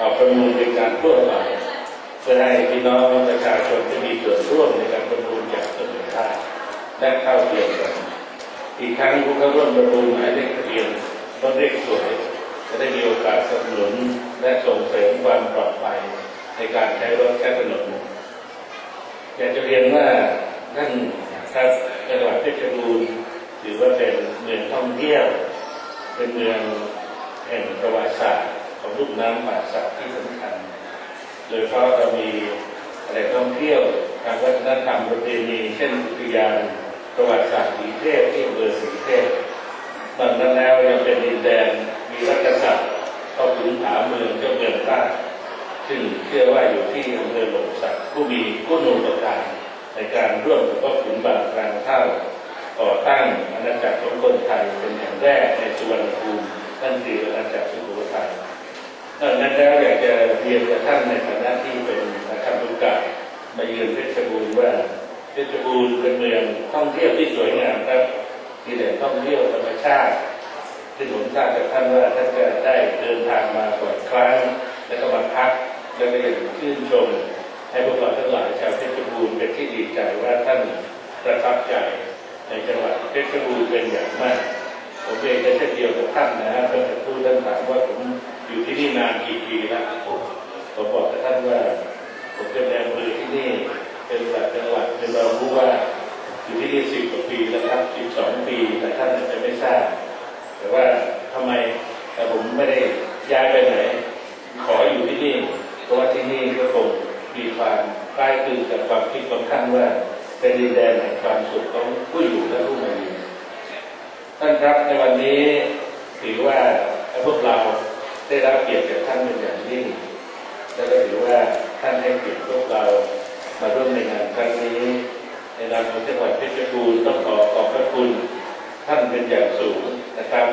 ออกประมูลเป็นการทั่วไปเพื่อให้พี่น้องประชาชนที่มีส่วนร่วมในการประมูลอย่างเสมอภาคและเท่าเทียมกันอีกทั้งผู้เข้าร่วมประมูลหมายเลขทะเบียนรถเลขสวยจะได้มีโอกาสสนับสนุนและส่งเสริมความปลอดภัยในการใช้รถใช้ถนนอยากจะเรียนว่าท่านครับจังหวัดเพชรบูรณ์ถือว่าเป็นเมืองท่องเที่ยว เป็นเมืองแห่งประวัติศาสตร์ ของลูกน้ำป่าสักที่สำคัญ โดยเฉพาะเรามีอะไรท่องเที่ยวทางวัฒนธรรมประเพณีเช่นอุทยานประวัติศาสตร์สีเทพที่อำเภอสีเทพตอนนั้นแล้วยังเป็นดินแดนมีรัชกษัตริย์เข้าถึงผาเมืองเจ้าเมืองต้ซึ่งเชื่อว่าอยู่ที่อำเภอหลงสักผู้มีผู้นูประการในการร่วมกับพ่อขุนบางกลางเท่าก่อตั้งอาณาจักรของคนไทยเป็นแห่งแรกในสุวรรณภูมินั่นคืออาณาจักรสุโขทัย นอกจากนั้นแล้วอยากจะเรียนกับท่านในฐานะที่เป็นนักการโอกาสมาเยือนเพชรบูรณ์ว่าเพชรบูรณ์เป็นเมืองท่องเที่ยวที่สวยงามครับ ที่แหล่งท่องเที่ยวธรรมชาติที่ผมทราบจากท่านว่าท่านจะได้ เป็นดินแดนแห่งความสุขของผู้อยู่และผู้มาอยู่ท่านครับในวันนี้ถือว่าพวกเราได้รับเกียรติจากท่านเป็นอย่างยิ่งและก็ถือว่าท่านให้เกียรติพวกเรามาร่วมในงานครั้งนี้ ในนามของจังหวัดเพชรบูรณ์ต้องขอขอบพระคุณ ท่านเป็นอย่างสูงนะครับ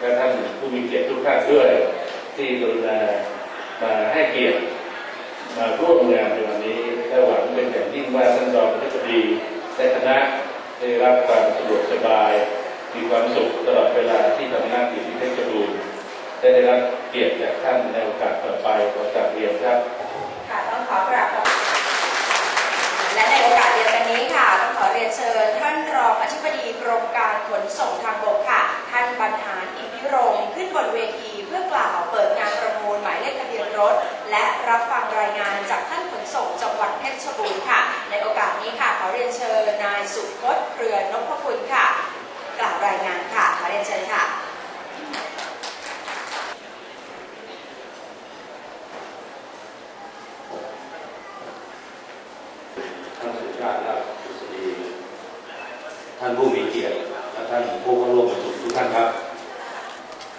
และท่านผู้มีเกียรติทุกท่านด้วย ที่กรุณามาให้เกียรติมาร่วมงานในวันนี้และหวังเป็นอย่างยิ่งว่าท่านรอง ดีและคณะได้รับความสะดวกสบาย มีความสุขตลอดเวลาที่ทำหน้าที่ที่เพชรบูรณ์ได้ได้รับเกียรติจากท่านในโอกาสต่อไปขอกราบเรียนครับค่ะต้องขอกราบขอบและในโอกาสเดียวกันนี้ค่ะต้องขอเรียนเชิญ ท่านรองอธิบดีกรมการขนส่งทางบกค่ะ ท่านบรรหารอิทธิรงขึ้นบนเวทีเพื่อกล่าวเปิดงานประมูลหมายเลขทะเบียนรถ และรับฟังรายงานจากท่านขนส่งจังหวัดเพชรบูรณ์ค่ะ ในโอกาสนี้ค่ะขอเรียนเชิญนายสุพจน์เครือนพคุณค่ะ กล่าวรายงานค่ะขอเรียนเชิญค่ะท่านสุชาติราชดุษฎีท่านผู้มีเกียรติและท่านผู้เข้าร่วมประชุมทุกท่านครับ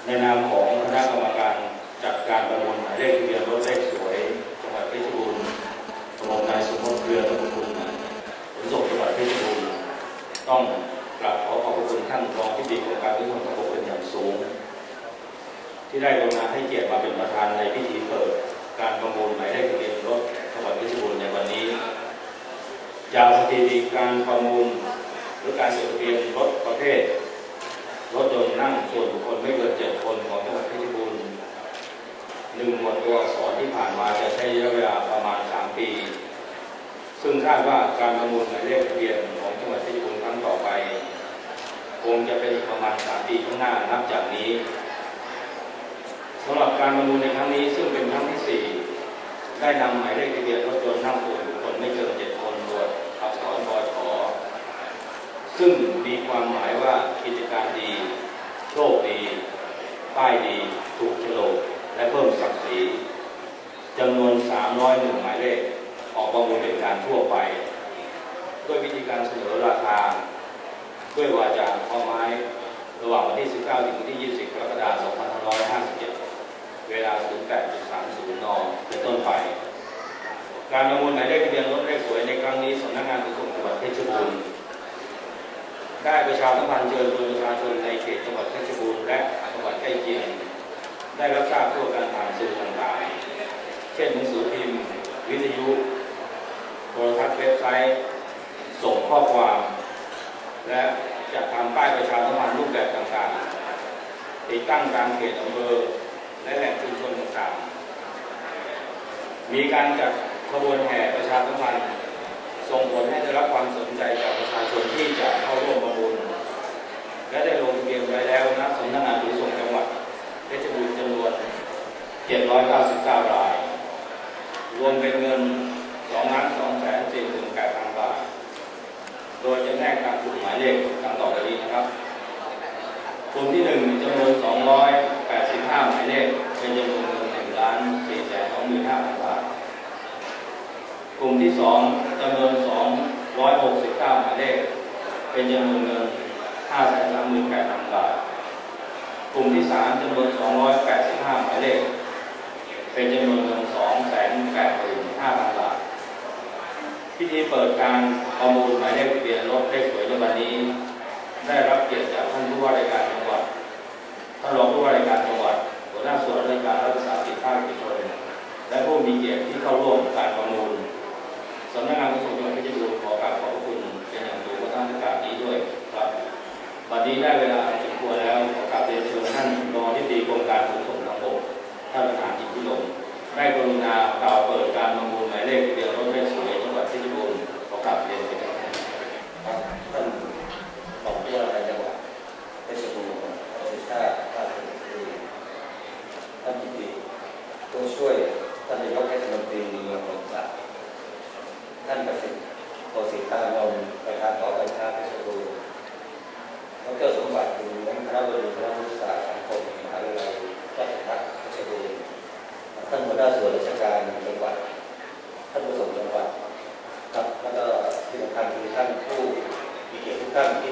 ในนามของคณะกรรมการ จัดการประมูลหมายเลขทะเบียนรถเลขสวยจังหวัดเพชรบูรณ์กรมนายสมมติเรือตะบุญขนส่งจังหวัดเพชรบูรณ์ต้องกราบขอขอบคุณท่านรองที่ดีกรมการขนส่งทางบกเป็นอย่างสูง ที่ได้กรุณาให้เกียรติมาเป็นประธานในพิธีเปิดการประมูลหมายเลขทะเบียนรถจังหวัดเพชรบูรณ์ในวันนี้จากสถิติการประมูลหรือการจดทะเบียนรถประเภทรถยนต์นั่งส่วนบุคคลไม่เกินเจ็ดคนของจังหวัดเพชรบูรณ์ หนึ่งหมวดตัวอักษรที่ผ่านมาจะใช้ระยะเวลาประมาณ 3 ปี ซึ่งคาดว่าการประมูลหมายเลขทะเบียนของจังหวัดเพชรบูรณ์ครั้งต่อไป คงจะเป็นอีกประมาณ 3 ปีข้างหน้านับจากนี้สำหรับการประมูลในครั้งนี้ซึ่งเป็นครั้งที่สี่ได้นำหมายเลขทะเบียนรถยนต์นั่งส่วนบุคคลไม่เกินเจ็ดคนรวดอักษรบชซึ่งมีความหมายว่ากิจการดีโชคดีป้ายดีถูกโฉลก และเพิ่มศักดิ์ศรีจำนวน 301 หมายเลข ออกประมูลเป็นการทั่วไป ด้วยวิธีการเสนอราคา ด้วยวาจาข้อไม้ ระหว่างวันที่ 19 ถึงวันที่ 20 กรกฎาคม 2557 เวลา 08.30 น เป็นต้นไป การประมูลหมายเลขทะเบียนรถเลขสวยในครั้งนี้สำนักงานขนส่งจังหวัดเพชรบูรณ์ได้ประชาสัมพันธ์เชิญชวนประชาชนในเขตจังหวัดเพชรบูรณ์และจังหวัดใกล้เคียง ได้รับทราบทั่วการผ่านสื่อต่างๆ เช่นหนังสือพิมพ์ วิทยุ โทรทัศน์เว็บไซต์ ส่งข้อความ และจัดทำป้ายประชาสัมพันธ์รูปแบบต่างๆ ติดตั้งตามเขตอำเภอและแหล่งชุมชนต่างๆ มีการจัดขบวนแห่ประชาสัมพันธ์ส่งผลให้ได้รับความสนใจจากประชาชนที่จะเข้าร่วมประมูลและได้ลงทะเบียนไว้แล้วนะสำนักงานขนส่งจังหวัดเพชรบูรณ์ 799 ราย รวมเป็นเงิน2ล้าน2แสน4หมื่น8พันบาท โดยจะแนกตามกลุ่มหมายเลขตามต่อไปนี้นะครับ กลุ่มที่1จำนวน 285 หมายเลข เป็นจำนวนเงิน1ล้าน4แสน2หมื่น5พันบาท กลุ่มที่ 2จำนวน 269 หมายเลข เป็นจำนวนเงิน5แสน3หมื่น8พันบาท กลุ่มที่ 3จำนวน 285 หมายเลข เป็นจำนวนเงินสองแสนแหมื่นบาทพิธีเปิดการประมูลหมายเลขเปลี่ยนรถเลขสวยในวันนี้ ได้รับเกียรติจากท่านผู้ว่าราชการจังหวัดท่านรองผู้ว่าราชการจังหวัดหัวหน้าส่วนราชการรัฐสาธิตภาคเอกชนและผู้มีเกียรติที่เข้าร่วมการประมูลสำนักงานขนส่งจังหวัดเพชรบูรณ์ขอกราบขอบคุณเป็นอย่างสูงกับท่านผู้การนี้ด้วยครับวันนี้ได้เวลาสมควรแล้วขอกราบเรียนเชิญท่านรองที่ดีกรมการขนส่งทางบกท่านประธาน แม่กรุณาเก่าเปิดการประมูลหมายเลขเดียวรถไฟสวยจังหวัดเพชรบูรณ์ขอกลับเรียนไปครับท่านบอกว่าอะไจังหวัดเพชรบูรณ์าระสิทธิ์ชาติท่นท่านที่ธีต้องช่วยท่านนายกเทศมนตรีเมืองนนทร์ท่านประสิทธิ์ปรสิทธิ์ตาลมประธานต่อการค้าเพชรบูรณ์ดรสมบัติคุณนันทรบริษัท ก็ส่วนราชการจังหวัดท่านผู้สมงจังหวัดครับแล้วก็ที่สำคัญคือท่านผู้มีเกียรติทุกท่านที่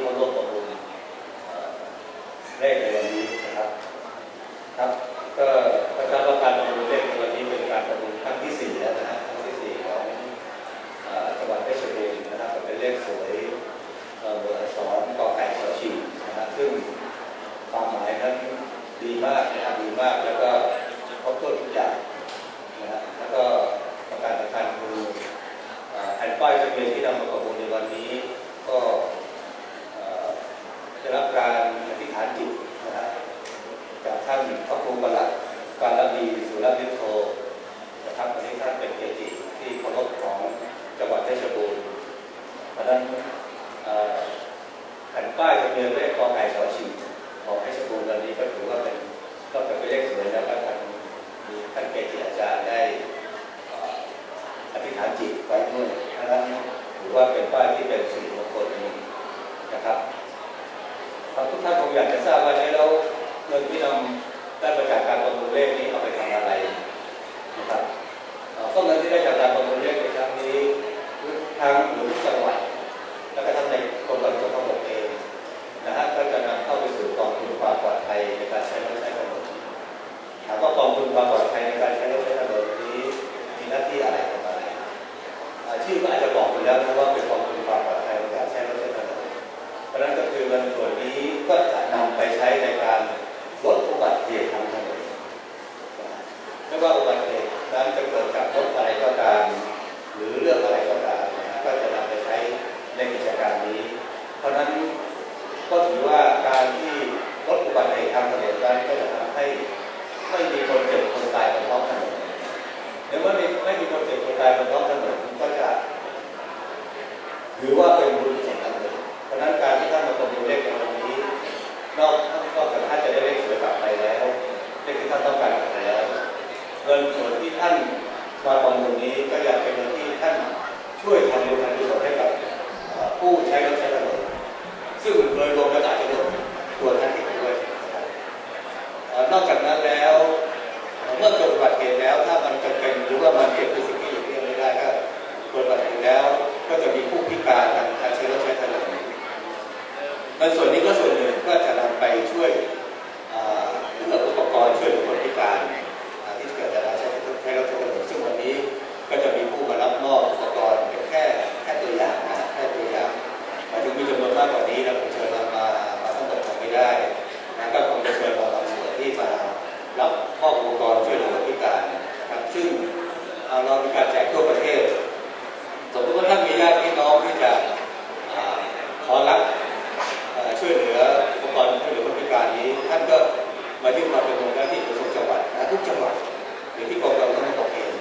ู่ที่กองกำลังทหารกเอง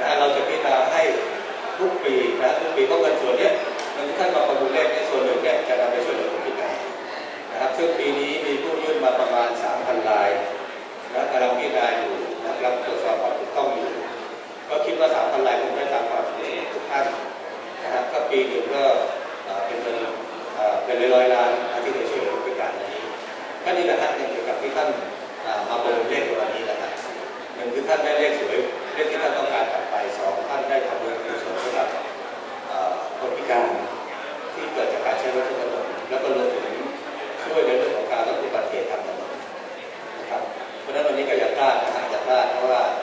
นะเราจะพิจารณาให้ทุกปีนะทุกปีเพราะเงินส่วนนี้มันที่านมาประมูลแรกในส่วนหนึ่งแก่จะนำไปช่วยเหลือผู้พิการนะครับซึ่งปีนี้มีผู้ยื่นมาประมาณ 3,000ลายนะกำลังพิจารณาอยู่นะครับตรวจสอบความถูกต้องอยู่ก็คิดว่า 3,000ลาย là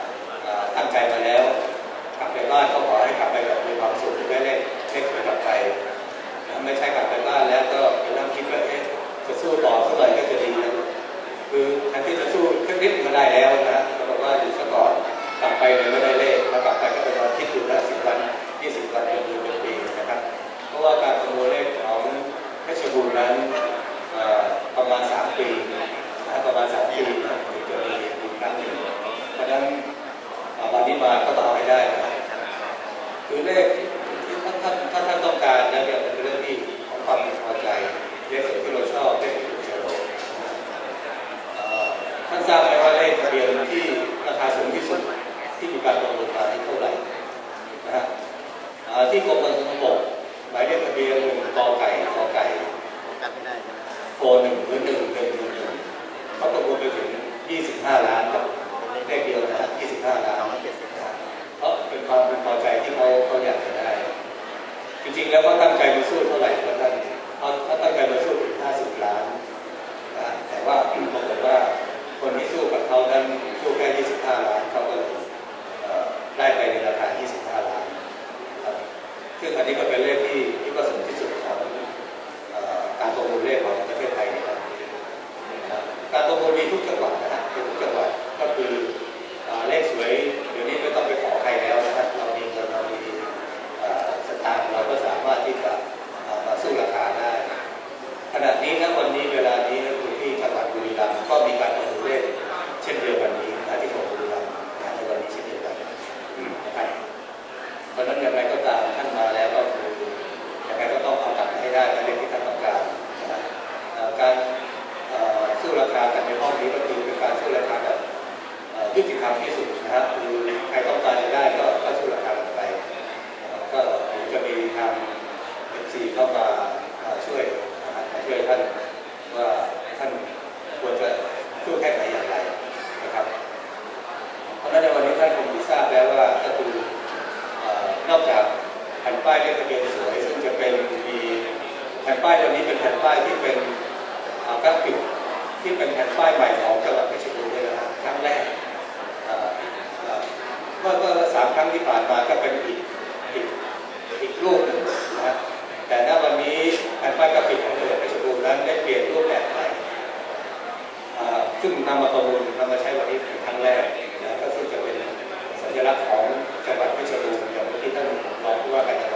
ป้ายเหล่นี้เป็นแผ่นป้ายที่เป็นกราฟิกที่เป็นแผ่นป้ายใหม่ของจังหวัดเพชรบูรณ์เลยนะครั้งแรกเมื่อว่อสามครั้งที่ผ่านมาก็เป็นอีกอีกอีกรูปหนึ่งนะแต่ณวันนี้แผ่นป้ายกราฟิกของจังหวัดเพชรบูรณ์นั้นได้เปลี่ยนรูปแบบใหม่ซึ่งนำมาประมูลนำมาใช้วันนี้เป็นครั้งแรกนะก็ซึ่งจะเป็นสัญลักษณ์ของจังหวัดเพชรบูรณ์อย่างที่ท่านรองผู้ว่าการจังหวัด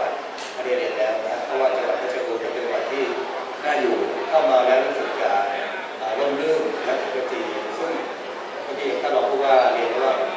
Đọc qua.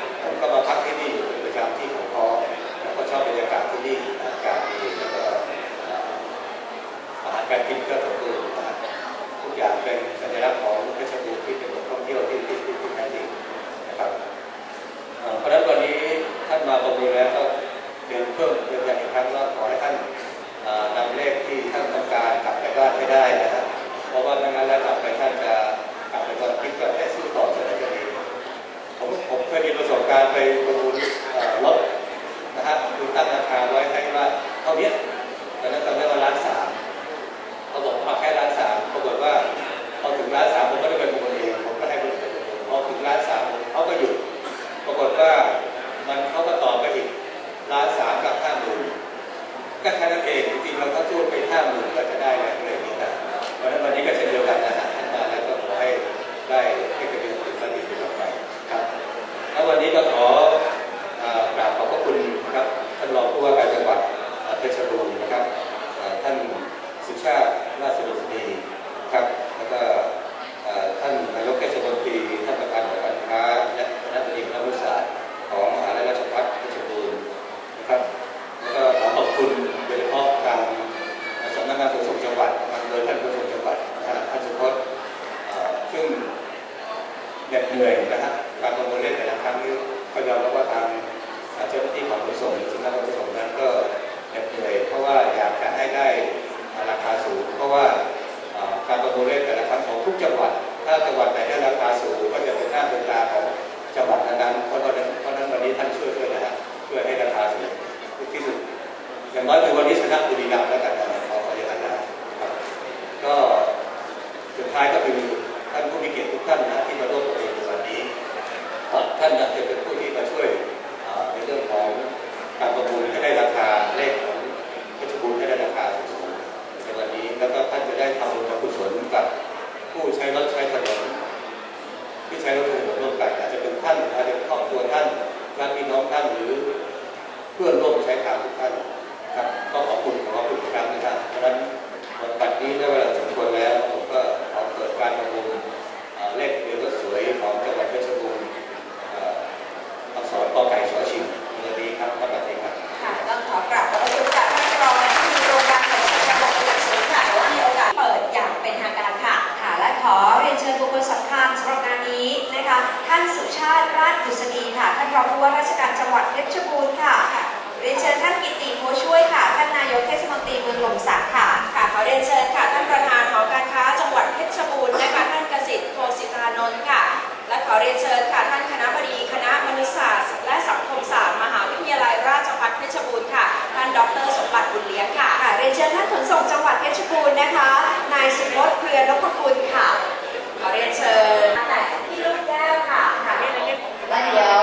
ท่านนะที่มาร่วมประชุมในวันนี้ท่านอากจะเป็ นายสุพจน์เครือนพกุลค่ะ ขอเรียนเชิญแต่ที่ลูกแก้วค่ะค่ะแล้วเดี๋ยว